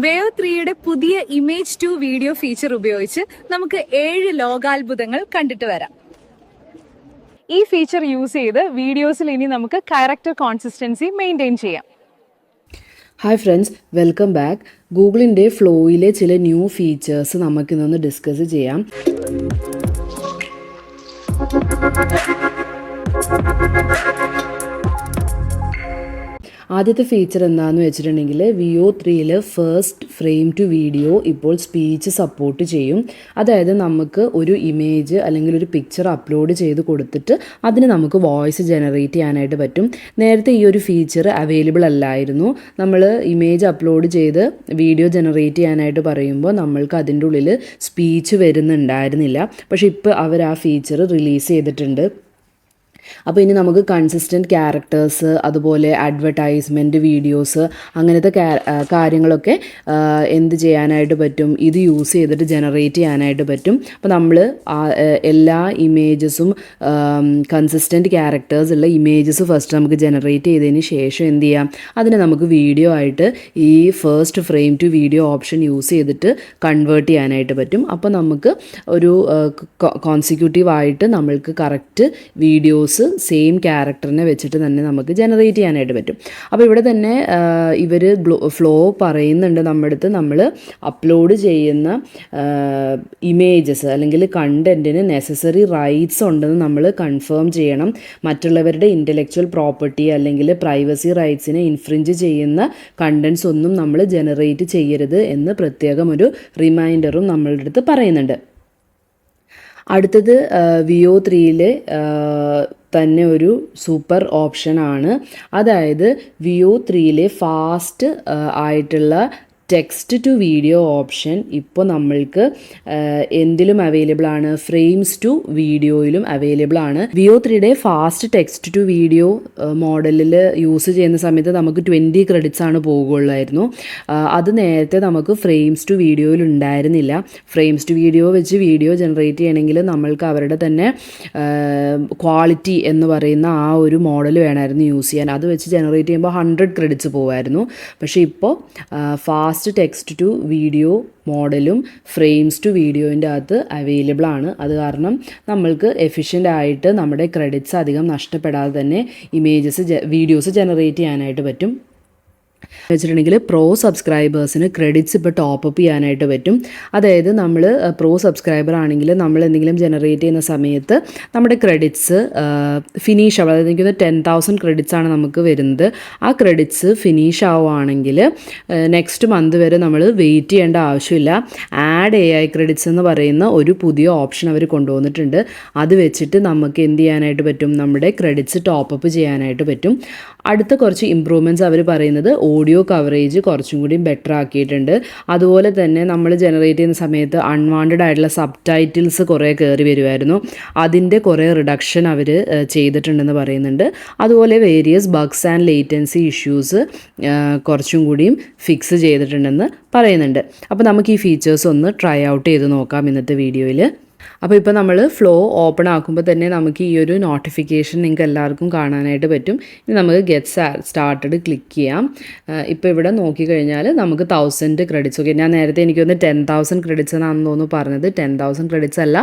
Wave ത്രീയുടെ പുതിയ image to video feature ഉപയോഗിച്ച് നമുക്ക് ഏഴ് ലോകാത്ഭുതങ്ങൾ കണ്ടിട്ട് വരാം. ഈ ഫീച്ചർ യൂസ് ചെയ്ത് വീഡിയോസിൽ ഇനി നമുക്ക് ക്യാരക്ടർ കോൺസിസ്റ്റൻസി മെയിന്റെയിൻ ചെയ്യാം. ഹായ് ഫ്രണ്ട്സ് വെൽക്കം ബാക്ക് ഗൂഗിളിന്റെ ഫ്ലോയിലെ ചില ന്യൂ ഫീച്ചേഴ്സ് നമുക്കിന്നൊന്ന് ഡിസ്കസ് ചെയ്യാം. ആദ്യത്തെ ഫീച്ചർ എന്താണെന്ന് വെച്ചിട്ടുണ്ടെങ്കിൽ വിഒ ത്രീയിൽ ഫസ്റ്റ് ഫ്രെയിം ടു വീഡിയോ ഇപ്പോൾ സ്പീച്ച് സപ്പോർട്ട് ചെയ്യും. അതായത് നമുക്ക് ഒരു ഇമേജ് അല്ലെങ്കിൽ ഒരു പിക്ചർ അപ്ലോഡ് ചെയ്ത് കൊടുത്തിട്ട് അതിന് നമുക്ക് വോയിസ് ജനറേറ്റ് ചെയ്യാനായിട്ട് പറ്റും. നേരത്തെ ഈ ഒരു ഫീച്ചർ അവൈലബിൾ അല്ലായിരുന്നു. നമ്മൾ ഇമേജ് അപ്ലോഡ് ചെയ്ത് വീഡിയോ ജനറേറ്റ് ചെയ്യാനായിട്ട് പറയുമ്പോൾ നമ്മൾക്ക് അതിന്റെ ഉള്ളിൽ സ്പീച്ച് വരുന്നുണ്ടായിരുന്നില്ല. പക്ഷേ ഇപ്പോൾ അവർ ആ ഫീച്ചർ റിലീസ് ചെയ്തിട്ടുണ്ട്. അപ്പോൾ ഇനി നമുക്ക് കൺസിസ്റ്റന്റ് ക്യാരക്ടേഴ്സ് അതുപോലെ അഡ്വർടൈസ്മെന്റ് വീഡിയോസ് അങ്ങനത്തെ കാര്യങ്ങളൊക്കെ എന്ത് ചെയ്യാനായിട്ട് പറ്റും ഇത് യൂസ് ചെയ്തിട്ട് ജനറേറ്റ് ചെയ്യാനായിട്ട് പറ്റും. അപ്പോൾ നമ്മൾ എല്ലാ ഇമേജസും കൺസിസ്റ്റന്റ് ക്യാരക്ടേഴ്സ് ഉള്ള ഇമേജസ് ഫസ്റ്റ് നമുക്ക് ജനറേറ്റ് ചെയ്തതിന് ശേഷം എന്ത് ചെയ്യാം? അതിനെ നമുക്ക് വീഡിയോ ആയിട്ട് ഈ first frame to video option use ചെയ്തിട്ട് കൺവേർട്ട് ചെയ്യാനായിട്ട് പറ്റും. അപ്പോൾ നമുക്ക് ഒരു കോൺസിക്യൂട്ടീവ് ആയിട്ട് നമ്മൾക്ക് കറക്റ്റ് വീഡിയോസ് സെയിം ക്യാരക്ടറിനെ വെച്ചിട്ട് തന്നെ നമുക്ക് ജനറേറ്റ് ചെയ്യാനായിട്ട് പറ്റും. അപ്പോൾ ഇവിടെ തന്നെ ഇവർ ഫ്ലോ പറയുന്നുണ്ട് നമ്മുടെ അടുത്ത് നമ്മൾ അപ്ലോഡ് ചെയ്യുന്ന ഇമേജസ് അല്ലെങ്കിൽ കണ്ടന്റിന് നെസസറി റൈറ്റ്സ് ഉണ്ടെന്ന് നമ്മൾ കൺഫേം ചെയ്യണം. മറ്റുള്ളവരുടെ ഇന്റലക്ച്വൽ പ്രോപ്പർട്ടി അല്ലെങ്കിൽ പ്രൈവസി റൈറ്റ്സിനെ ഇൻഫ്രിഞ്ച് ചെയ്യുന്ന കണ്ടൻസ് ഒന്നും നമ്മൾ ജനറേറ്റ് ചെയ്യരുത് എന്ന് പ്രത്യേകം ഒരു റിമൈൻഡറും നമ്മളുടെ അടുത്ത് പറയുന്നുണ്ട്. അടുത്തത് വിയോ ത്രീയിലെ തന്നെ ഒരു സൂപ്പർ ഓപ്ഷനാണ്. അതായത് വിയോ ത്രീയിലെ ഫാസ്റ്റ് ആയിട്ടുള്ള ടെക്സ്റ്റ് ടു വീഡിയോ ഓപ്ഷൻ ഇപ്പോൾ നമ്മൾക്ക് എന്തിലും അവൈലബിൾ ആണ്. ഫ്രെയിംസ് ടു വീഡിയോയിലും അവൈലബിൾ ആണ്. വിയോ ത്രീയുടെ ഫാസ്റ്റ് ടെക്സ്റ്റ് ടു വീഡിയോ മോഡലിൽ യൂസ് ചെയ്യുന്ന സമയത്ത് നമുക്ക് ട്വന്റി ക്രെഡിറ്റ്സ് ആണ് പോകുള്ളായിരുന്നു അത് നേരത്തെ നമുക്ക് ഫ്രെയിംസ് ടു വീഡിയോയിൽ ഉണ്ടായിരുന്നില്ല. ഫ്രെയിംസ് ടു വീഡിയോ വെച്ച് വീഡിയോ ജനറേറ്റ് ചെയ്യണമെങ്കിൽ നമ്മൾക്ക് അവരുടെ തന്നെ ക്വാളിറ്റി എന്ന് പറയുന്ന ആ ഒരു മോഡൽ വേണമായിരുന്നു യൂസ് ചെയ്യാൻ. അത് വെച്ച് ജനറേറ്റ് ചെയ്യുമ്പോൾ ഹൺഡ്രഡ് ക്രെഡിറ്റ്സ് പോകുമായിരുന്നു പക്ഷേ ഇപ്പോൾ ഫാസ്റ്റ് ടെക്സ്റ്റ് ടു വീഡിയോ മോഡലും ഫ്രെയിംസ് ടു വീഡിയോന്റെ അകത്ത് അവൈലബിൾ ആണ്. അത് കാരണം നമ്മൾക്ക് എഫിഷ്യന്റ് ആയിട്ട് നമ്മുടെ ക്രെഡിറ്റ്സ് അധികം നഷ്ടപ്പെടാതെ തന്നെ ഇമേജസ് വീഡിയോസ് ജനറേറ്റ് ചെയ്യാനായിട്ട് പറ്റും. വെച്ചിട്ടുണ്ടെങ്കിൽ പ്രോ സബ്സ്ക്രൈബേഴ്സിന് ക്രെഡിറ്റ്സ് ഇപ്പോൾ ടോപ്പ് അപ്പ് ചെയ്യാനായിട്ട് പറ്റും. അതായത് നമ്മൾ പ്രോ സബ്സ്ക്രൈബർ ആണെങ്കിൽ നമ്മൾ എന്തെങ്കിലും ജനറേറ്റ് ചെയ്യുന്ന സമയത്ത് നമ്മുടെ ക്രെഡിറ്റ്സ് ഫിനിഷ് ആവും. അതായത് എനിക്കൊന്ന് ടെൻ തൗസൻഡ് ക്രെഡിറ്റ്സ് ആണ് നമുക്ക് വരുന്നത്. ആ ക്രെഡിറ്റ്സ് ഫിനിഷ് ആവുകയാണെങ്കിൽ നെക്സ്റ്റ് മന്ത് വരെ നമ്മൾ വെയിറ്റ് ചെയ്യേണ്ട ആവശ്യമില്ല. ആഡ് എ ഐ ക്രെഡിറ്റ്സ് എന്ന് പറയുന്ന ഒരു പുതിയ ഓപ്ഷൻ അവർ കൊണ്ടുവന്നിട്ടുണ്ട്. അത് വെച്ചിട്ട് നമുക്ക് എന്ത് ചെയ്യാനായിട്ട് പറ്റും? നമ്മുടെ ക്രെഡിറ്റ്സ് ടോപ്പ് അപ്പ് ചെയ്യാനായിട്ട് പറ്റും. അടുത്ത കുറച്ച് ഇമ്പ്രൂവ്മെന്റ്സ് അവർ പറയുന്നത് ഓഡിയോ കവറേജ് കുറച്ചും കൂടി ബെറ്റർ ആക്കിയിട്ടുണ്ട്. അതുപോലെ തന്നെ നമ്മൾ ജനറേറ്റ് ചെയ്യുന്ന സമയത്ത് അൺവാണ്ടഡ് ആയിട്ടുള്ള സബ് ടൈറ്റിൽസ് കുറേ കയറി വരുമായിരുന്നു അതിന്റെ കുറേ റിഡക്ഷൻ അവർ ചെയ്തിട്ടുണ്ടെന്ന് പറയുന്നുണ്ട്. അതുപോലെ various bugs and latency issues കുറച്ചും കൂടിയും ഫിക്സ് ചെയ്തിട്ടുണ്ടെന്ന് പറയുന്നുണ്ട്. അപ്പോൾ നമുക്ക് ഈ ഫീച്ചേഴ്സ് ഒന്ന് ട്രൈ ഔട്ട് ചെയ്ത് നോക്കാം ഇന്നത്തെ വീഡിയോയിൽ അപ്പോൾ ഇപ്പോൾ നമ്മൾ ഫ്ലോ ഓപ്പൺ ആക്കുമ്പോൾ തന്നെ നമുക്ക് ഈ ഒരു നോട്ടിഫിക്കേഷൻ നിങ്ങൾക്ക് എല്ലാവർക്കും കാണാനായിട്ട് പറ്റും. ഇനി നമുക്ക് ഗെറ്റ് സ്റ്റാർട്ടഡ് ക്ലിക്ക് ചെയ്യാം. ഇപ്പോൾ ഇവിടെ നോക്കിക്കഴിഞ്ഞാൽ നമുക്ക് തൗസൻഡ് ക്രെഡിറ്റ്സ് ഓക്കെ ഞാൻ നേരത്തെ എനിക്കൊന്ന് ടെൻ തൗസൻഡ് ക്രെഡിറ്റ്സ് എന്നാണെന്ന് തോന്നുന്നു പറഞ്ഞത്. ടെൻ തൗസൻഡ് ക്രെഡിറ്റ്സ് അല്ല.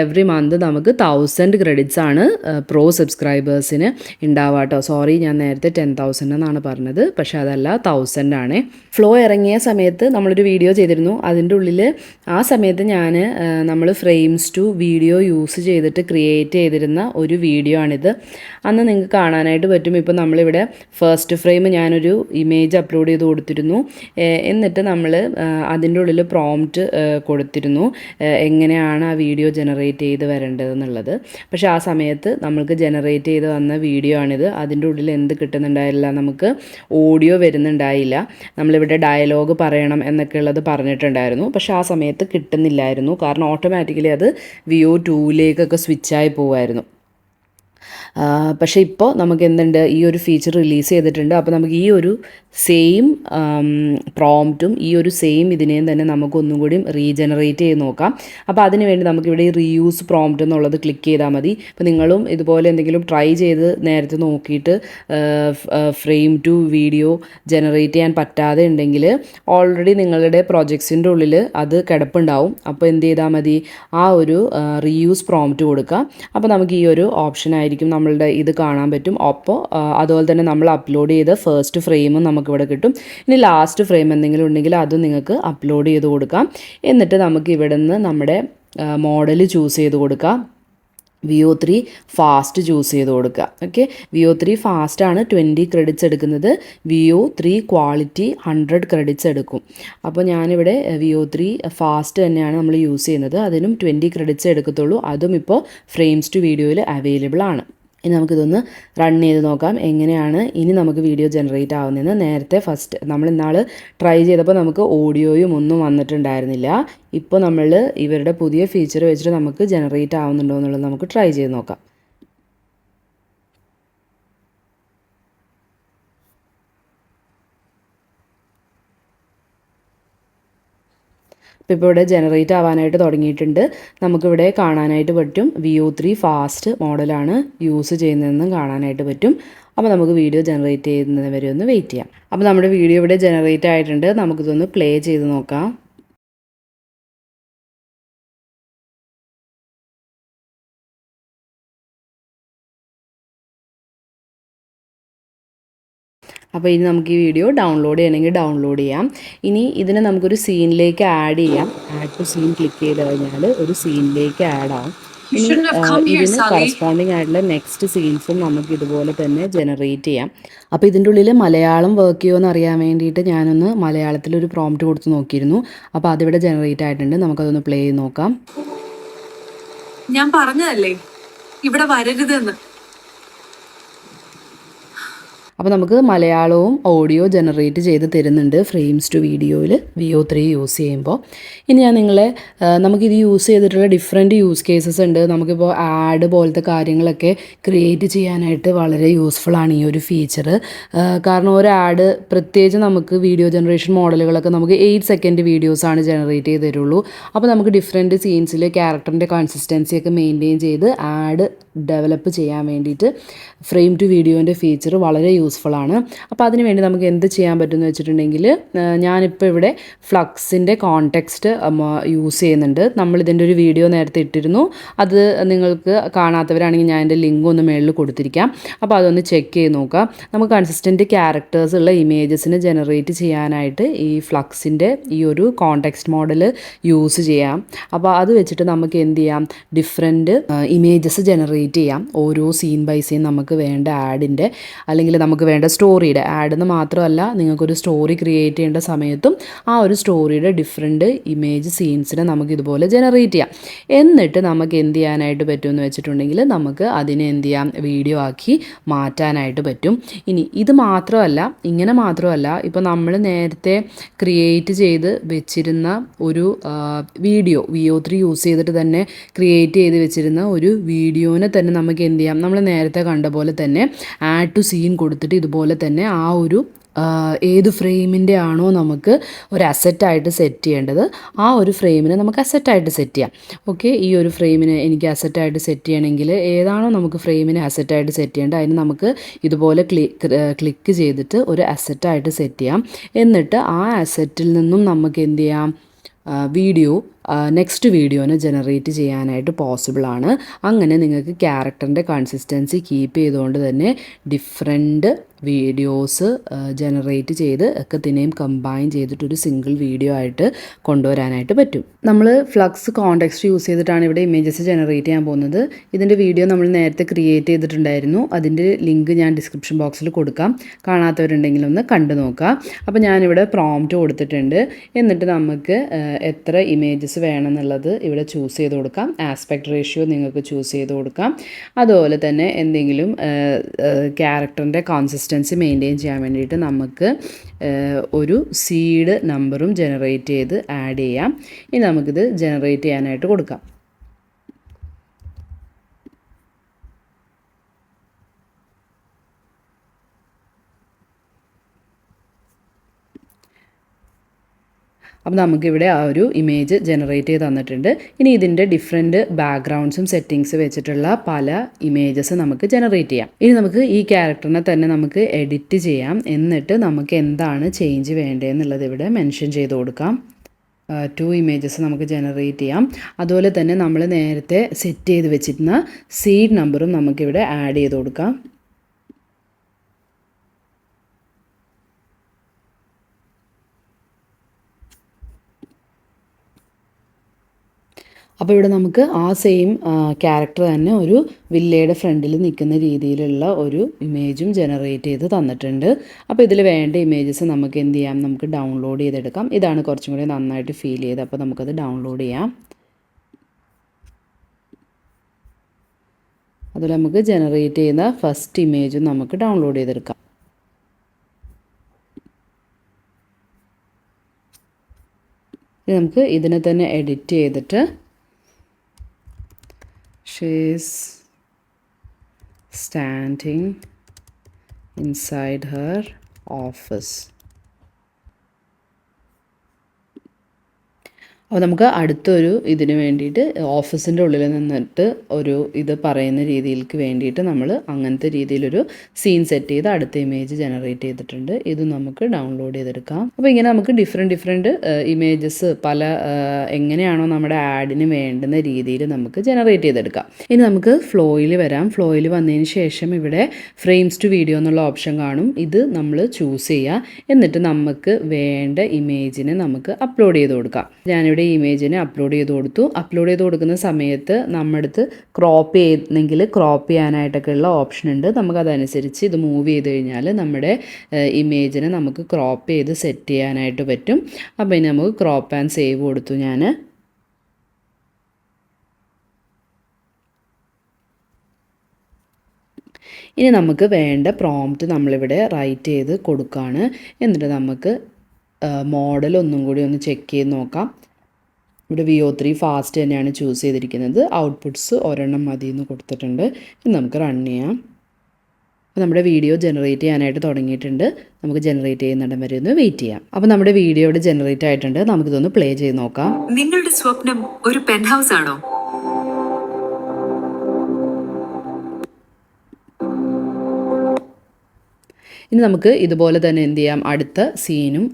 എവറി മന്ത് നമുക്ക് തൗസൻഡ് ക്രെഡിറ്റ്സ് ആണ് പ്രോ സബ്സ്ക്രൈബേഴ്സിന് ഉണ്ടാവുക കേട്ടോ സോറി ഞാൻ നേരത്തെ ടെൻ തൗസൻഡ് എന്നാണ് പറഞ്ഞത്. പക്ഷേ അതല്ല തൗസൻഡ് ആണ്. ഫ്ലോ ഇറങ്ങിയ സമയത്ത് നമ്മളൊരു വീഡിയോ ചെയ്തിരുന്നു. അതിന്റെ ഉള്ളിൽ ആ സമയത്ത് ഞാൻ നമ്മൾ ഫ്രെയിംസ് ടു വീഡിയോ യൂസ് ചെയ്തിട്ട് ക്രിയേറ്റ് ചെയ്തിരുന്ന ഒരു വീഡിയോ ആണിത്. അന്ന് നിങ്ങൾക്ക് കാണാനായിട്ട് പറ്റും. ഇപ്പോൾ നമ്മളിവിടെ ഫസ്റ്റ് ഫ്രെയിം ഞാനൊരു ഇമേജ് അപ്ലോഡ് ചെയ്ത് കൊടുത്തിരുന്നു. എന്നിട്ട് നമ്മൾ അതിന്റെ ഉള്ളിൽ പ്രോംപ്റ്റ് കൊടുത്തിരുന്നു. എങ്ങനെയാണ് ആ വീഡിയോ ജനറേറ്റ് ചെയ്ത് വരേണ്ടതെന്നുള്ളത്. പക്ഷേ ആ സമയത്ത് നമ്മൾക്ക് ജനറേറ്റ് ചെയ്ത് വന്ന വീഡിയോ ആണിത്. അതിന്റെ ഉള്ളിൽ എന്ത് കിട്ടുന്നുണ്ടായില്ല. നമുക്ക് ഓഡിയോ വരുന്നുണ്ടായില്ല. നമ്മളിവിടെ ഡയലോഗ് പറയണം എന്നൊക്കെ ഉള്ളത് പറഞ്ഞിട്ടുണ്ടായിരുന്നു. പക്ഷേ ആ സമയത്ത് കിട്ടുന്നില്ലായിരുന്നു. കാരണം ഓട്ടോമാറ്റിക്കലി അത് വിയോ ടൂവിലേക്കൊക്കെ സ്വിച്ചായി പോവായിരുന്നു. പക്ഷേ ഇപ്പോൾ നമുക്ക് എന്തുണ്ട് ഈ ഒരു ഫീച്ചർ റിലീസ് ചെയ്തിട്ടുണ്ട്. അപ്പോൾ നമുക്ക് ഈ ഒരു സെയിം പ്രോംപ്റ്റും ഈ ഒരു സെയിം ഇതിനെയും തന്നെ നമുക്ക് ഒന്നും കൂടി റീജനറേറ്റ് ചെയ്ത് നോക്കാം. അപ്പോൾ അതിന് വേണ്ടി നമുക്കിവിടെ ഈ റീയൂസ് പ്രോംപ്റ്റ് എന്നുള്ളത് ക്ലിക്ക് ചെയ്താൽ മതി. അപ്പോൾ നിങ്ങളും ഇതുപോലെ എന്തെങ്കിലും ട്രൈ ചെയ്ത് നേരത്തെ നോക്കിയിട്ട് ഫ്രെയിം ടു വീഡിയോ ജനറേറ്റ് ചെയ്യാൻ പറ്റാതെ ഉണ്ടെങ്കിൽ ഓൾറെഡി നിങ്ങളുടെ പ്രൊജക്ട്സിന്റെ ഉള്ളിൽ അത് കിടപ്പുണ്ടാവും. അപ്പോൾ എന്ത് ചെയ്താൽ മതി? ആ ഒരു റീയൂസ് പ്രോംപ്റ്റ് കൊടുക്കുക അപ്പോൾ നമുക്ക് ഈ ഒരു ഓപ്ഷൻ ആയിരിക്കും നമ്മളുടെ ഇത് കാണാൻ പറ്റും. അപ്പോൾ അതുപോലെ തന്നെ നമ്മൾ അപ്ലോഡ് ചെയ്ത ഫസ്റ്റ് ഫ്രെയിമും നമുക്കിവിടെ കിട്ടും. ഇനി ലാസ്റ്റ് ഫ്രെയിം എന്തെങ്കിലും ഉണ്ടെങ്കിൽ അതും നിങ്ങൾക്ക് അപ്ലോഡ് ചെയ്ത് കൊടുക്കാം. എന്നിട്ട് നമുക്ക് ഇവിടെ നിന്ന് നമ്മുടെ മോഡൽ ചൂസ് ചെയ്ത് കൊടുക്കാം. വിയോ ത്രീ ഫാസ്റ്റ് ചൂസ് ചെയ്ത് കൊടുക്കുക. ഓക്കെ വിയോ ത്രീ ഫാസ്റ്റാണ് ട്വന്റി ക്രെഡിറ്റ്സ് എടുക്കുന്നത്. Veo three quality hundred credits എടുക്കും. അപ്പോൾ ഞാനിവിടെ വിയോ ത്രീ ഫാസ്റ്റ് തന്നെയാണ് നമ്മൾ യൂസ് ചെയ്യുന്നത്. അതിനും ട്വന്റി ക്രെഡിറ്റ്സ് എടുക്കത്തുള്ളൂ. അതും ഇപ്പോൾ ഫ്രെയിംസ് ടു വീഡിയോയിൽ അവൈലബിൾ ആണ്. ഇനി നമുക്കിതൊന്ന് റൺ ചെയ്ത് നോക്കാം. എങ്ങനെയാണ് ഇനി നമുക്ക് വീഡിയോ ജനറേറ്റ് ആവുന്നതെന്ന്. നേരത്തെ ഫസ്റ്റ് നമ്മൾ ഇന്നാൾ ട്രൈ ചെയ്തപ്പോൾ നമുക്ക് ഓഡിയോയും ഒന്നും വന്നിട്ടുണ്ടായിരുന്നില്ല. ഇപ്പോൾ നമ്മൾ ഇവരുടെ പുതിയ ഫീച്ചർ വെച്ചിട്ട് നമുക്ക് ജനറേറ്റ് ആവുന്നുണ്ടോ എന്നുള്ളത് നമുക്ക് ട്രൈ ചെയ്ത് നോക്കാം. അപ്പോൾ ഇപ്പോൾ ഇവിടെ ജനറേറ്റ് ആവാനായിട്ട് തുടങ്ങിയിട്ടുണ്ട്. നമുക്കിവിടെ കാണാനായിട്ട് പറ്റും. വി ഒ ത്രീ ഫാസ്റ്റ് മോഡലാണ് യൂസ് ചെയ്യുന്നതെന്നും കാണാനായിട്ട് പറ്റും. അപ്പോൾ നമുക്ക് വീഡിയോ ജനറേറ്റ് ചെയ്യുന്നത് വരെ ഒന്ന് വെയിറ്റ് ചെയ്യാം. അപ്പോൾ നമ്മുടെ വീഡിയോ ഇവിടെ ജനറേറ്റ് ആയിട്ടുണ്ട്. നമുക്കിതൊന്ന് പ്ലേ ചെയ്ത് നോക്കാം. അപ്പോൾ ഇനി നമുക്ക് ഈ വീഡിയോ ഡൗൺലോഡ് ചെയ്യണമെങ്കിൽ ഡൗൺലോഡ് ചെയ്യാം. ഇനി ഇതിനെ നമുക്കൊരു സീനിലേക്ക് ആഡ് ചെയ്യാം. ആഡ് ടു സീൻ ക്ലിക്ക് ചെയ്ത് കഴിഞ്ഞാൽ ഒരു സീനിലേക്ക് ആഡ് ആവും. ഇതിന് കറസ്പോണ്ടിങ് ആയിട്ടുള്ള നെക്സ്റ്റ് സീൻസും നമുക്ക് ഇതുപോലെ തന്നെ ജനറേറ്റ് ചെയ്യാം. അപ്പോൾ ഇതിന്റെ ഉള്ളിൽ മലയാളം വർക്ക് ചെയ്യുമോ എന്ന് അറിയാൻ വേണ്ടിയിട്ട് ഞാനൊന്ന് മലയാളത്തിൽ ഒരു പ്രോംപ്റ്റ് കൊടുത്ത് നോക്കിയിരുന്നു. അപ്പോൾ അതിവിടെ ജനറേറ്റ് ആയിട്ടുണ്ട്. നമുക്കതൊന്ന് പ്ലേ ചെയ്ത് നോക്കാം. ഞാൻ പറഞ്ഞതല്ലേ? ഇവിടെ വരരുതെന്ന്. അപ്പോൾ നമുക്ക് മലയാളവും ഓഡിയോ ജനറേറ്റ് ചെയ്ത് തരുന്നുണ്ട് ഫ്രെയിംസ് ടു വീഡിയോയിൽ വി ഒ ത്രീ യൂസ് ചെയ്യുമ്പോൾ ഇനി ഞാൻ നിങ്ങളെ നമുക്കിത് യൂസ് ചെയ്തിട്ടുള്ള ഡിഫറെന്റ് യൂസ് കേസസ് ഉണ്ട്. നമുക്കിപ്പോൾ ആഡ് പോലത്തെ കാര്യങ്ങളൊക്കെ ക്രിയേറ്റ് ചെയ്യാനായിട്ട് വളരെ യൂസ്ഫുള്ളാണ് ഈ ഒരു ഫീച്ചർ കാരണം ഒരു ആഡ് പ്രത്യേകിച്ച് നമുക്ക് വീഡിയോ ജനറേഷൻ മോഡലുകളൊക്കെ നമുക്ക് എയ്റ്റ് സെക്കൻഡ് വീഡിയോസാണ് ജനറേറ്റ് ചെയ്ത് തരുള്ളൂ. അപ്പോൾ നമുക്ക് ഡിഫറെന്റ് സീൻസിൽ ക്യാരക്ടറിന്റെ കൺസിസ്റ്റൻസിയൊക്കെ മെയിന്റെയിൻ ചെയ്ത് ആഡ് ഡെവലപ്പ് ചെയ്യാൻ വേണ്ടിയിട്ട് ഫ്രെയിം ടു വീഡിയോന്റെ ഫീച്ചർ വളരെ യൂസ്ഫുൾ ആണ് അപ്പോൾ അതിന് വേണ്ടി നമുക്ക് എന്ത് ചെയ്യാൻ പറ്റുമെന്ന് വെച്ചിട്ടുണ്ടെങ്കിൽ ഞാനിപ്പോൾ ഇവിടെ ഫ്ലക്സിന്റെ കോണ്ടെക്സ്റ്റ് യൂസ് ചെയ്യുന്നുണ്ട്. നമ്മളിതിന്റെ ഒരു വീഡിയോ നേരത്തെ ഇട്ടിരുന്നു. അത് നിങ്ങൾക്ക് കാണാത്തവരാണെങ്കിൽ ഞാൻ എന്റെ ലിങ്ക് ഒന്ന് മേളിൽ കൊടുത്തിരിക്കാം. അപ്പോൾ അതൊന്ന് ചെക്ക് ചെയ്ത് നോക്കാം. നമുക്ക് കൺസിസ്റ്റന്റ് ക്യാരക്ടേഴ്സ് ഉള്ള ഇമേജസിന് ജനറേറ്റ് ചെയ്യാനായിട്ട് ഈ ഫ്ലക്സിന്റെ ഈ ഒരു കോണ്ടെക്സ്റ്റ് മോഡൽ യൂസ് ചെയ്യാം. അപ്പോൾ അത് വെച്ചിട്ട് നമുക്ക് എന്ത് ചെയ്യാം? ഡിഫറെന്റ് ഇമേജസ് ജനറേറ്റ് ചെയ്യാം. ഓരോ സീൻ ബൈ സീൻ നമുക്ക് വേണ്ട ആഡിന്റെ അല്ലെങ്കിൽ നമുക്ക് വേണ്ട സ്റ്റോറിയുടെ ആഡെന്ന് മാത്രമല്ല നിങ്ങൾക്കൊരു സ്റ്റോറി ക്രിയേറ്റ് ചെയ്യേണ്ട സമയത്തും ആ ഒരു സ്റ്റോറിയുടെ ഡിഫറെന്റ് ഇമേജ് സീൻസിനെ നമുക്ക് ഇതുപോലെ ജനറേറ്റ് ചെയ്യാം. എന്നിട്ട് നമുക്ക് എന്ത് ചെയ്യാനായിട്ട് പറ്റുമെന്ന് വെച്ചിട്ടുണ്ടെങ്കിൽ നമുക്ക് അതിനെ എന്ത് ചെയ്യാം? വീഡിയോ ആക്കി മാറ്റാനായിട്ട് പറ്റും. ഇനി ഇത് മാത്രമല്ല ഇങ്ങനെ മാത്രമല്ല ഇപ്പോൾ നമ്മൾ നേരത്തെ ക്രിയേറ്റ് ചെയ്ത് വെച്ചിരുന്ന ഒരു video Veo three use ചെയ്തിട്ട് തന്നെ ക്രിയേറ്റ് ചെയ്ത് വെച്ചിരുന്ന ഒരു വീഡിയോനെ തന്നെ നമുക്ക് എന്ത് ചെയ്യാം? നമ്മൾ നേരത്തെ കണ്ട പോലെ തന്നെ ആഡ് ടു സീൻ കൊടുത്തിട്ട് ഇതുപോലെ തന്നെ ആ ഒരു ഏത് ഫ്രെയിമിന്റെ ആണോ നമുക്ക് ഒരു അസറ്റായിട്ട് സെറ്റ് ചെയ്യേണ്ടത് ആ ഒരു ഫ്രെയിമിനെ നമുക്ക് അസറ്റായിട്ട് സെറ്റ് ചെയ്യാം. ഓക്കെ ഈ ഒരു ഫ്രെയിമിനെ എനിക്ക് അസറ്റായിട്ട് സെറ്റ് ചെയ്യണമെങ്കിൽ ഏതാണോ നമുക്ക് ഫ്രെയിമിനെ അസറ്റായിട്ട് സെറ്റ് ചെയ്യേണ്ടത് അതിന് നമുക്ക് ഇതുപോലെ ക്ലിക്ക് ചെയ്തിട്ട് ഒരു അസറ്റായിട്ട് സെറ്റ് ചെയ്യാം. എന്നിട്ട് ആ അസറ്റിൽ നിന്നും നമുക്ക് എന്ത് ചെയ്യാം? വീഡിയോ നെക്സ്റ്റ് വീഡിയോനെ ജനറേറ്റ് ചെയ്യാനായിട്ട് പോസിബിൾ ആണ്. അങ്ങനെ നിങ്ങൾക്ക് ക്യാരക്ടറിന്റെ കൺസിസ്റ്റൻസി കീപ്പ് ചെയ്തുകൊണ്ട് തന്നെ ഡിഫറെന്റ് വീഡിയോസ് ജനറേറ്റ് ചെയ്ത് ഒക്കെ ഒക്കത്തിനെയും കമ്പൈൻ ചെയ്തിട്ടൊരു സിംഗിൾ വീഡിയോ ആയിട്ട് കൊണ്ടുവരാനായിട്ട് പറ്റും. നമ്മൾ ഫ്ലക്സ് കോണ്ടെക്സ്റ്റ് യൂസ് ചെയ്തിട്ടാണ് ഇവിടെ ഇമേജസ് ജനറേറ്റ് ചെയ്യാൻ പോകുന്നത്. ഇതിന്റെ വീഡിയോ നമ്മൾ നേരത്തെ ക്രിയേറ്റ് ചെയ്തിട്ടുണ്ടായിരുന്നു. അതിന്റെ ലിങ്ക് ഞാൻ ഡിസ്ക്രിപ്ഷൻ ബോക്സിൽ കൊടുക്കാം. കാണാത്തവരുണ്ടെങ്കിൽ ഒന്ന് കണ്ടു നോക്കാം. അപ്പോൾ ഞാനിവിടെ പ്രോംപ്റ്റ് കൊടുത്തിട്ടുണ്ട്. എന്നിട്ട് നമുക്ക് എത്ര ഇമേജസ് വേണമെന്നുള്ളത് ഇവിടെ ചൂസ് ചെയ്ത് കൊടുക്കാം. ആസ്പെക്ട് റേഷ്യോ നിങ്ങൾക്ക് ചൂസ് ചെയ്ത് കൊടുക്കാം. അതുപോലെ തന്നെ എന്തെങ്കിലും ക്യാരക്ടറിന്റെ കോൺസിസ്റ്റൻസി മെയിന്റെയിൻ ചെയ്യാൻ വേണ്ടിയിട്ട് നമുക്ക് ഒരു സീഡ് നമ്പറും ജനറേറ്റ് ചെയ്ത് ആഡ് ചെയ്യാം. ഇനി നമുക്കിത് ജനറേറ്റ് ചെയ്യാനായിട്ട് കൊടുക്കാം. അപ്പോൾ നമുക്കിവിടെ ആ ഒരു ഇമേജ് ജനറേറ്റ് ചെയ്ത് തന്നിട്ടുണ്ട്. ഇനി ഇതിന്റെ ഡിഫറെന്റ് ബാക്ക്ഗ്രൗണ്ട്സും സെറ്റിങ്സ് വെച്ചിട്ടുള്ള പല ഇമേജസ് നമുക്ക് ജനറേറ്റ് ചെയ്യാം. ഇനി നമുക്ക് ഈ ക്യാരക്ടറിനെ തന്നെ നമുക്ക് എഡിറ്റ് ചെയ്യാം. എന്നിട്ട് നമുക്ക് എന്താണ് ചേഞ്ച് വേണ്ടതെന്നുള്ളത് ഇവിടെ മെൻഷൻ ചെയ്ത് കൊടുക്കാം. ടു ഇമേജസ് നമുക്ക് ജനറേറ്റ് ചെയ്യാം. അതുപോലെ തന്നെ നമ്മൾ നേരത്തെ സെറ്റ് ചെയ്ത് വെച്ചിരുന്ന സീഡ് നമ്പറും നമുക്കിവിടെ ആഡ് ചെയ്ത് കൊടുക്കാം. അപ്പോൾ ഇവിടെ നമുക്ക് ആ സെയിം ക്യാരക്ടർ തന്നെ ഒരു വില്ലയുടെ ഫ്രണ്ടിൽ നിൽക്കുന്ന രീതിയിലുള്ള ഒരു ഇമേജും ജനറേറ്റ് ചെയ്ത് തന്നിട്ടുണ്ട്. അപ്പോൾ ഇതിൽ വേണ്ട ഇമേജസ് നമുക്ക് എന്ത് ചെയ്യാം? നമുക്ക് ഡൗൺലോഡ് ചെയ്തെടുക്കാം. ഇതാണ് കുറച്ചും കൂടി നന്നായിട്ട് ഫീൽ ചെയ്ത് അപ്പോൾ നമുക്കത് ഡൗൺലോഡ് ചെയ്യാം. അതുപോലെ നമുക്ക് ജനറേറ്റ് ചെയ്യുന്ന ഫസ്റ്റ് ഇമേജും നമുക്ക് ഡൗൺലോഡ് ചെയ്തെടുക്കാം. നമുക്ക് ഇതിനെ തന്നെ എഡിറ്റ് ചെയ്തിട്ട് Is standing inside her office. അപ്പോൾ നമുക്ക് അടുത്തൊരു ഇതിന് വേണ്ടിയിട്ട് ഓഫീസിന്റെ ഉള്ളിൽ നിന്നിട്ട് ഒരു ഇത് പറയുന്ന രീതിയിലേക്ക് വേണ്ടിയിട്ട് നമ്മൾ അങ്ങനത്തെ രീതിയിലൊരു സീൻ സെറ്റ് ചെയ്ത് അടുത്ത ഇമേജ് ജനറേറ്റ് ചെയ്തിട്ടുണ്ട്. ഇത് നമുക്ക് ഡൗൺലോഡ് ചെയ്തെടുക്കാം. അപ്പോൾ ഇങ്ങനെ നമുക്ക് ഡിഫറെന്റ് ഡിഫറെന്റ് ഇമേജസ് പല എങ്ങനെയാണോ നമ്മുടെ ആഡിന് വേണ്ടുന്ന രീതിയിൽ നമുക്ക് ജനറേറ്റ് ചെയ്തെടുക്കാം. ഇനി നമുക്ക് ഫ്ലോയിൽ വരാം. ഫ്ലോയിൽ വന്നതിന് ശേഷം ഇവിടെ ഫ്രെയിംസ് ടു വീഡിയോ എന്നുള്ള ഓപ്ഷൻ കാണും. ഇത് നമ്മൾ ചൂസ് ചെയ്യുക. എന്നിട്ട് നമുക്ക് വേണ്ട ഇമേജിനെ നമുക്ക് അപ്ലോഡ് ചെയ്ത് കൊടുക്കാം. ഞാനിവിടെ ഈ ഇമേജിനെ അപ്ലോഡ് ചെയ്ത് കൊടുത്തു. അപ്ലോഡ് ചെയ്ത് കൊടുക്കുന്ന സമയത്ത് നമ്മുടെ അടുത്ത് ക്രോപ്പ് ചെയ്യുന്നെങ്കിൽ ക്രോപ്പ് ചെയ്യാനായിട്ടൊക്കെ ഉള്ള ഓപ്ഷൻ ഉണ്ട് നമുക്കതനുസരിച്ച് ഇത് മൂവ് ചെയ്ത് കഴിഞ്ഞാൽ നമ്മുടെ ഇമേജിനെ നമുക്ക് ക്രോപ്പ് ചെയ്ത് സെറ്റ് ചെയ്യാനായിട്ട് പറ്റും. അപ്പോൾ ഇനി നമുക്ക് ക്രോപ്പ് ആൻഡ് സേവ് കൊടുത്തു ഞാൻ. ഇനി നമുക്ക് വേണ്ട പ്രോംപ്റ്റ് നമ്മളിവിടെ റൈറ്റ് ചെയ്ത് കൊടുക്കുകയാണ് എന്നിട്ട് നമുക്ക് മോഡൽ ഒന്നും കൂടി ഒന്ന് ചെക്ക് ചെയ്ത് നോക്കാം. ഇവിടെ വി ഒ ത്രീ ഫാസ്റ്റ് തന്നെയാണ് ചൂസ് ചെയ്തിരിക്കുന്നത്. ഔട്ട്പുട്ട്സ് ഒരെണ്ണം മതി എന്ന് കൊടുത്തിട്ടുണ്ട്. ഇനി നമുക്ക് റൺ ചെയ്യാം. അപ്പോൾ നമ്മുടെ വീഡിയോ ജനറേറ്റ് ചെയ്യാനായിട്ട് തുടങ്ങിയിട്ടുണ്ട്. നമുക്ക് ജനറേറ്റ് ചെയ്യുന്നിടം വരെ ഒന്ന് വെയിറ്റ് ചെയ്യാം. അപ്പോൾ നമ്മുടെ വീഡിയോ ഇവിടെ ജനറേറ്റ് ആയിട്ടുണ്ട്. നമുക്കിതൊന്ന് പ്ലേ ചെയ്ത് നോക്കാം. നിങ്ങളുടെ സ്വപ്നം ഒരു പെൻ ഹൗസ് ആണോ? ഇനി നമുക്ക് ഇതുപോലെ തന്നെ എന്ത് ചെയ്യാം? അടുത്ത സീനും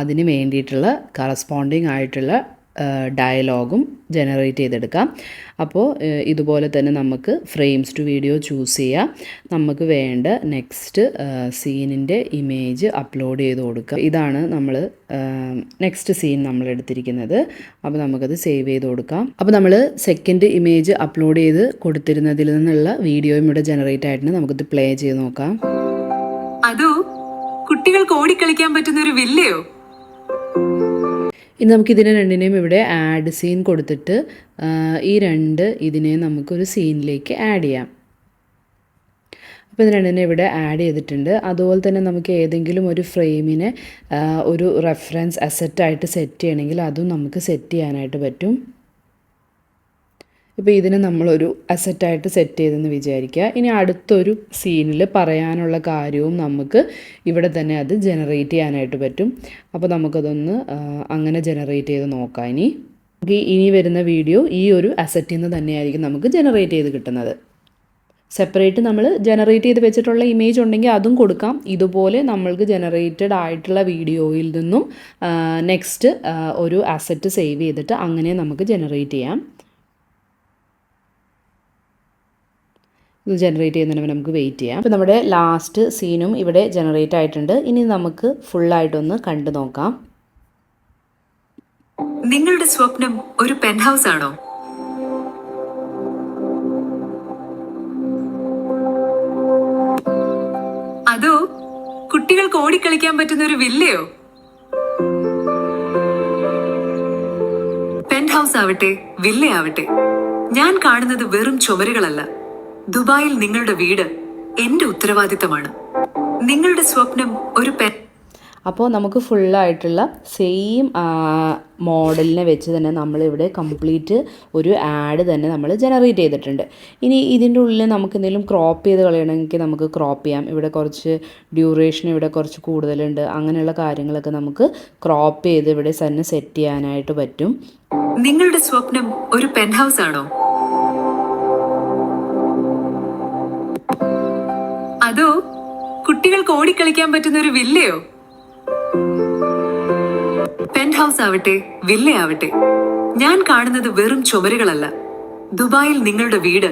അതിന് വേണ്ടിയിട്ടുള്ള കറസ്പോണ്ടിങ് ആയിട്ടുള്ള ഡയലോഗും ജനറേറ്റ് ചെയ്തെടുക്കാം. അപ്പോൾ ഇതുപോലെ തന്നെ നമുക്ക് ഫ്രെയിംസ് ടു വീഡിയോ ചൂസ് ചെയ്യാം. നമുക്ക് വേണ്ട നെക്സ്റ്റ് സീനിന്റെ ഇമേജ് അപ്ലോഡ് ചെയ്ത് കൊടുക്കുക ഇതാണ് നമ്മൾ നെക്സ്റ്റ് സീൻ നമ്മൾ എടുത്തിരിക്കുന്നത്. അപ്പോൾ നമുക്കത് സേവ് ചെയ്ത് കൊടുക്കാം. അപ്പോൾ നമ്മൾ സെക്കൻഡ് ഇമേജ് അപ്ലോഡ് ചെയ്ത് കൊടുത്തിരുന്നതിൽ നിന്നുള്ള വീഡിയോയും ഇവിടെ ജനറേറ്റ് ആയിട്ടുണ്ട്. നമുക്കിത് പ്ലേ ചെയ്ത് നോക്കാം. അതോ കുട്ടികൾക്ക് ഓടിക്കളിക്കാൻ പറ്റുന്ന ഒരു വില്ലയോ? ഇനി നമുക്ക് ഇതിനെ രണ്ടിനെയും ഇവിടെ ആഡ് സീൻ കൊടുത്തിട്ട് ഈ രണ്ട് ഇതിനെ നമുക്കൊരു സീനിലേക്ക് ആഡ് ചെയ്യാം. അപ്പോൾ ഇത് രണ്ടിനെ ഇവിടെ ആഡ് ചെയ്തിട്ടുണ്ട്. അതുപോലെ തന്നെ നമുക്ക് ഏതെങ്കിലും ഒരു ഫ്രെയിമിനെ ഒരു റെഫറൻസ് അസറ്റായിട്ട് സെറ്റ് ചെയ്യണമെങ്കിൽ അതും നമുക്ക് സെറ്റ് ചെയ്യാനായിട്ട് പറ്റും. ഇപ്പോൾ ഇതിനെ നമ്മളൊരു അസറ്റായിട്ട് സെറ്റ് ചെയ്തെന്ന് വിചാരിക്കുക. ഇനി അടുത്തൊരു സീനിൽ പറയാനുള്ള കാര്യവും നമുക്ക് ഇവിടെ തന്നെ അത് ജനറേറ്റ് ചെയ്യാനായിട്ട് പറ്റും. അപ്പോൾ നമുക്കതൊന്ന് അങ്ങനെ ജനറേറ്റ് ചെയ്ത് നോക്കാം ഇനി. നമുക്ക് ഇനി വരുന്ന വീഡിയോ ഈ ഒരു അസറ്റിൽ നിന്ന് തന്നെയായിരിക്കും നമുക്ക് ജനറേറ്റ് ചെയ്ത് കിട്ടുന്നത്. സെപ്പറേറ്റ് നമ്മൾ ജനറേറ്റ് ചെയ്ത് വെച്ചിട്ടുള്ള ഇമേജ് ഉണ്ടെങ്കിൽ അതും കൊടുക്കാം. ഇതുപോലെ നമ്മൾക്ക് ജനറേറ്റഡ് ആയിട്ടുള്ള വീഡിയോയിൽ നിന്നും നെക്സ്റ്റ് ഒരു അസറ്റ് സേവ് ചെയ്തിട്ട് അങ്ങനെ നമുക്ക് ജനറേറ്റ് ചെയ്യാം. ഇത് ജനറേറ്റ് ചെയ്യുന്നതിന് നമുക്ക് വെയിറ്റ് ചെയ്യാം. അപ്പോൾ നമ്മുടെ ലാസ്റ്റ് സീനും ഇവിടെ ജനറേറ്റ് ആയിട്ടുണ്ട്. ഇനി നമുക്ക് ഫുള്ളായിട്ടൊന്ന് കണ്ടു നോക്കാം. നിങ്ങളുടെ സ്വപ്നം ഒരു പെൻ ഹൗസ് ആണോ? അതോ കുട്ടികൾക്ക് ഓടിക്കളിക്കാൻ പറ്റുന്ന ഒരു വില്ലയോ? പെൻ ഹൗസ് ആവട്ടെ വില്ലയാവട്ടെ ഞാൻ കാണുന്നത് വെറും ചുമരുകളല്ല. ദുബായിൽ നിങ്ങളുടെ വീട് എന്റെ ഉത്തരവാദിത്തമാണ്. നിങ്ങളുടെ സ്വപ്നം ഒരു പെ അപ്പോൾ നമുക്ക് ഫുള്ളായിട്ടുള്ള സെയിം മോഡലിനെ വെച്ച് തന്നെ നമ്മളിവിടെ കംപ്ലീറ്റ് ഒരു ആഡ് തന്നെ നമ്മൾ ജനറേറ്റ് ചെയ്തിട്ടുണ്ട്. ഇനി ഇതിന്റെ ഉള്ളിൽ നമുക്ക് എന്തെങ്കിലും ക്രോപ്പ് ചെയ്ത് കളയണമെങ്കിൽ നമുക്ക് ക്രോപ്പ് ചെയ്യാം. ഇവിടെ കുറച്ച് ഡ്യൂറേഷൻ ഇവിടെ കുറച്ച് കൂടുതലുണ്ട്. അങ്ങനെയുള്ള കാര്യങ്ങളൊക്കെ നമുക്ക് ക്രോപ്പ് ചെയ്ത് ഇവിടെ തന്നെ സെറ്റ് ചെയ്യാനായിട്ട് പറ്റും. നിങ്ങളുടെ സ്വപ്നം ഒരു പെൻ ഹൗസ് ആണോ? അതോ കുട്ടികൾക്ക് ഓടിക്കളിക്കാൻ പറ്റുന്ന ഒരു വില്ലയോ? പെൻ ഹൗസ് ആവട്ടെ വില്ലയാവട്ടെ. ഞാൻ കാണുന്നത് വെറും ചുമരുകളല്ല. ദുബായിൽ നിങ്ങളുടെ വീട്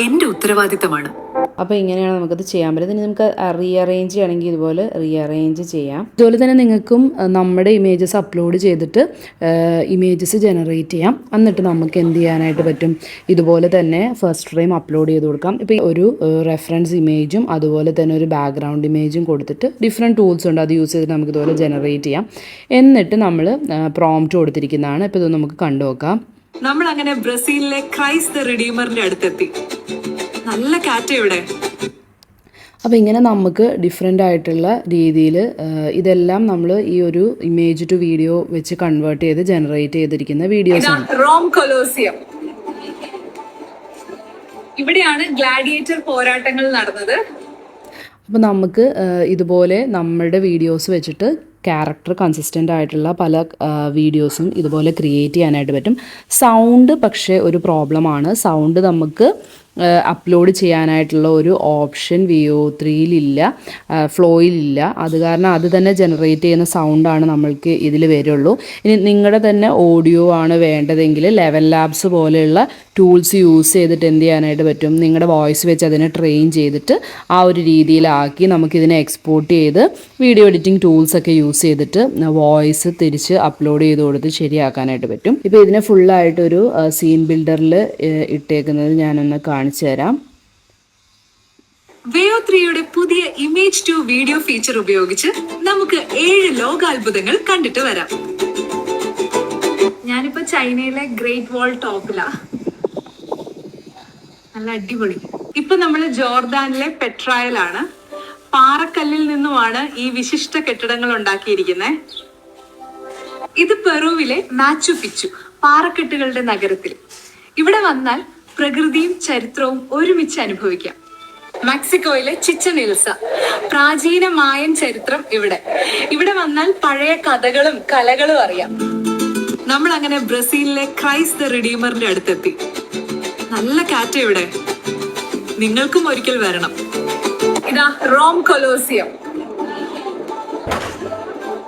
എന്റെ ഉത്തരവാദിത്തമാണ്. അപ്പോൾ ഇങ്ങനെയാണ് നമുക്കത് ചെയ്യാൻ പറ്റുന്നത്. ഇനി നമുക്ക് റീഅറേഞ്ച് ചെയ്യണമെങ്കിൽ ഇതുപോലെ റീഅറേഞ്ച് ചെയ്യാം. അതുപോലെ തന്നെ നിങ്ങൾക്കും നമ്മുടെ ഇമേജസ് അപ്ലോഡ് ചെയ്തിട്ട് ഇമേജസ് ജനറേറ്റ് ചെയ്യാം. എന്നിട്ട് നമുക്ക് എന്ത് ചെയ്യാനായിട്ട് പറ്റും? ഇതുപോലെ തന്നെ ഫസ്റ്റ് ഫ്രെയിം അപ്ലോഡ് ചെയ്ത് കൊടുക്കാം. ഇപ്പോൾ ഒരു റെഫറൻസ് ഇമേജും അതുപോലെ തന്നെ ഒരു ബാക്ക്ഗ്രൗണ്ട് ഇമേജും കൊടുത്തിട്ട് ഡിഫറെന്റ് ടൂൾസ് ഉണ്ട്. അത് യൂസ് ചെയ്തിട്ട് നമുക്ക് ഇതുപോലെ ജനറേറ്റ് ചെയ്യാം. എന്നിട്ട് നമ്മൾ പ്രോംപ്റ്റ് കൊടുത്തിരിക്കുന്നതാണ്. ഇപ്പോൾ ഇത് നമുക്ക് കണ്ടു നോക്കാം. നമ്മൾ അങ്ങനെ ബ്രസീലിലെ ക്രൈസ്റ്റ് ദ റിഡീമറിന്റെ അടുത്തെത്തി. നല്ല കാറ്റ് ഇവിടെ. അപ്പോൾ ഇങ്ങനെ നമുക്ക് ഡിഫറെന്റ് ആയിട്ടുള്ള രീതിയിൽ ഇതെല്ലാം നമ്മൾ ഈ ഒരു ഇമേജ് ടു വീഡിയോ വെച്ച് കൺവേർട്ട് ചെയ്ത് ജനറേറ്റ് ചെയ്തിരിക്കുന്ന വീഡിയോസ് ആണ്. Rome Colosseum. ഇവിടെയാണ് ഗ്ലാഡിയേറ്റർ പോരാട്ടങ്ങൾ നടന്നത്. അപ്പോൾ നമുക്ക് ഇതുപോലെ നമ്മളുടെ വീഡിയോസ് വെച്ചിട്ട് ക്യാരക്ടർ കൺസിസ്റ്റന്റ് ആയിട്ടുള്ള പല വീഡിയോസും ഇതുപോലെ ക്രിയേറ്റ് ചെയ്യാനായിട്ട് പറ്റും. സൗണ്ട് പക്ഷേ ഒരു പ്രോബ്ലമാണ് സൗണ്ട് നമുക്ക് അപ്ലോഡ് ചെയ്യാനായിട്ടുള്ള ഒരു ഓപ്ഷൻ വി ഒ ത്രീയിലില്ല ഫ്ലോയിലില്ല അത് കാരണം അത് തന്നെ ജനറേറ്റ് ചെയ്യുന്ന സൗണ്ടാണ് നമ്മൾക്ക് ഇതിൽ വരുള്ളൂ. ഇനി നിങ്ങളുടെ തന്നെ ഓഡിയോ ആണ് വേണ്ടതെങ്കിൽ ലെവൽ ലാബ്സ് പോലെയുള്ള ടൂൾസ് യൂസ് ചെയ്തിട്ട് എന്ത് ചെയ്യാനായിട്ട് പറ്റും? നിങ്ങളുടെ വോയിസ് വെച്ച് അതിനെ ട്രെയിൻ ചെയ്തിട്ട് ആ ഒരു രീതിയിലാക്കി നമുക്കിതിനെ എക്സ്പോർട്ട് ചെയ്ത് വീഡിയോ എഡിറ്റിംഗ് ടൂൾസ് ഒക്കെ യൂസ് ചെയ്തിട്ട് വോയിസ് തിരിച്ച് അപ്ലോഡ് ചെയ്ത് കൊടുത്ത് ശരിയാക്കാനായിട്ട് പറ്റും. ഇപ്പോൾ ഇതിനെ ഫുള്ളായിട്ടൊരു സീൻ ബിൽഡറിൽ ഇട്ടേക്കുന്നത് ഞാനൊന്ന് കാണിച്ചു തരാം. വേയോ ത്രീയുടെ പുതിയ ഇമേജ് ടു വീഡിയോ ഫീച്ചർ ഉപയോഗിച്ച് നമുക്ക് ഏഴ് ലോകാത്ഭുതങ്ങൾ കണ്ടിട്ട് വരാം. ഞാനിപ്പോ ചൈനയിലെ ഗ്രേറ്റ് വാൾ ടോപ്പിലാ നല്ല അടിപൊളി. ഇപ്പൊ നമ്മൾ ജോർദാനിലെ പെട്രായലാണ്. പാറക്കല്ലിൽ നിന്നുമാണ് ഈ വിശിഷ്ട കെട്ടിടങ്ങൾ ഉണ്ടാക്കിയിരിക്കുന്നത് ഇത് പെറുവിലെ മാച്ചു പിച്ചു പാറക്കെട്ടുകളുടെ നഗരത്തിൽ. ഇവിടെ വന്നാൽ പ്രകൃതിയും ചരിത്രവും ഒരുമിച്ച് അനുഭവിക്കാം. മെക്സിക്കോയിലെ ചിച്ചൻ ഇൽസ പ്രാചീന മായൻ ചരിത്രം ഇവിടെ. ഇവിടെ വന്നാൽ പഴയ കഥകളും കലകളും അറിയാം. നമ്മൾ അങ്ങനെ ബ്രസീലിലെ ക്രൈസ്റ്റ് ദ റിഡീമറിന്റെ അടുത്തെത്തി. നല്ല കാറ്റ് ഇവിടെ. നിങ്ങൾക്കും ഒരിക്കൽ വരണം. ഇതാ റോം കൊലോസിയം.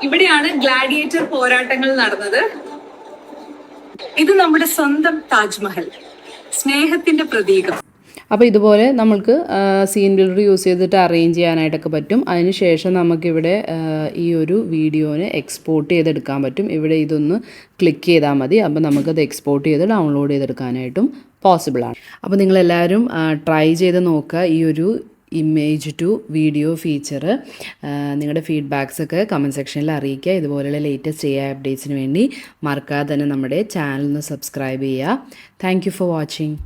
ഇവിടെയാണ് ഗ്ലാഡിയേറ്റർ പോരാട്ടങ്ങൾ നടന്നത്. ഇത് നമ്മുടെ സ്വന്തം താജ്മഹൽ. സ്നേഹത്തിന്റെ പ്രതീകം. അപ്പോൾ ഇതുപോലെ നമ്മൾക്ക് സീൻ ബിൽഡർ യൂസ് ചെയ്തിട്ട് അറേഞ്ച് ചെയ്യാനായിട്ടൊക്കെ പറ്റും. അതിനുശേഷം നമുക്കിവിടെ ഈ ഒരു വീഡിയോനെ എക്സ്പോർട്ട് ചെയ്തെടുക്കാൻ പറ്റും. ഇവിടെ ഇതൊന്ന് ക്ലിക്ക് ചെയ്താൽ മതി. അപ്പോൾ നമുക്കത് എക്സ്പോർട്ട് ചെയ്ത് ഡൗൺലോഡ് ചെയ്തെടുക്കാനായിട്ടും പോസിബിളാണ് അപ്പോൾ നിങ്ങളെല്ലാവരും ട്രൈ ചെയ്ത് നോക്കുക ഈ ഒരു ഇമേജ് ടു വീഡിയോ ഫീച്ചർ നിങ്ങളുടെ ഫീഡ്ബാക്സ് ഒക്കെ കമന്റ് സെക്ഷനിൽ അറിയിക്കുക. ഇതുപോലെയുള്ള ലേറ്റസ്റ്റ് എ അപ്ഡേറ്റ്സിന് വേണ്ടി മറക്കാതെ തന്നെ നമ്മുടെ ചാനൽ ഒന്ന് സബ്സ്ക്രൈബ് ചെയ്യുക. Thank for watching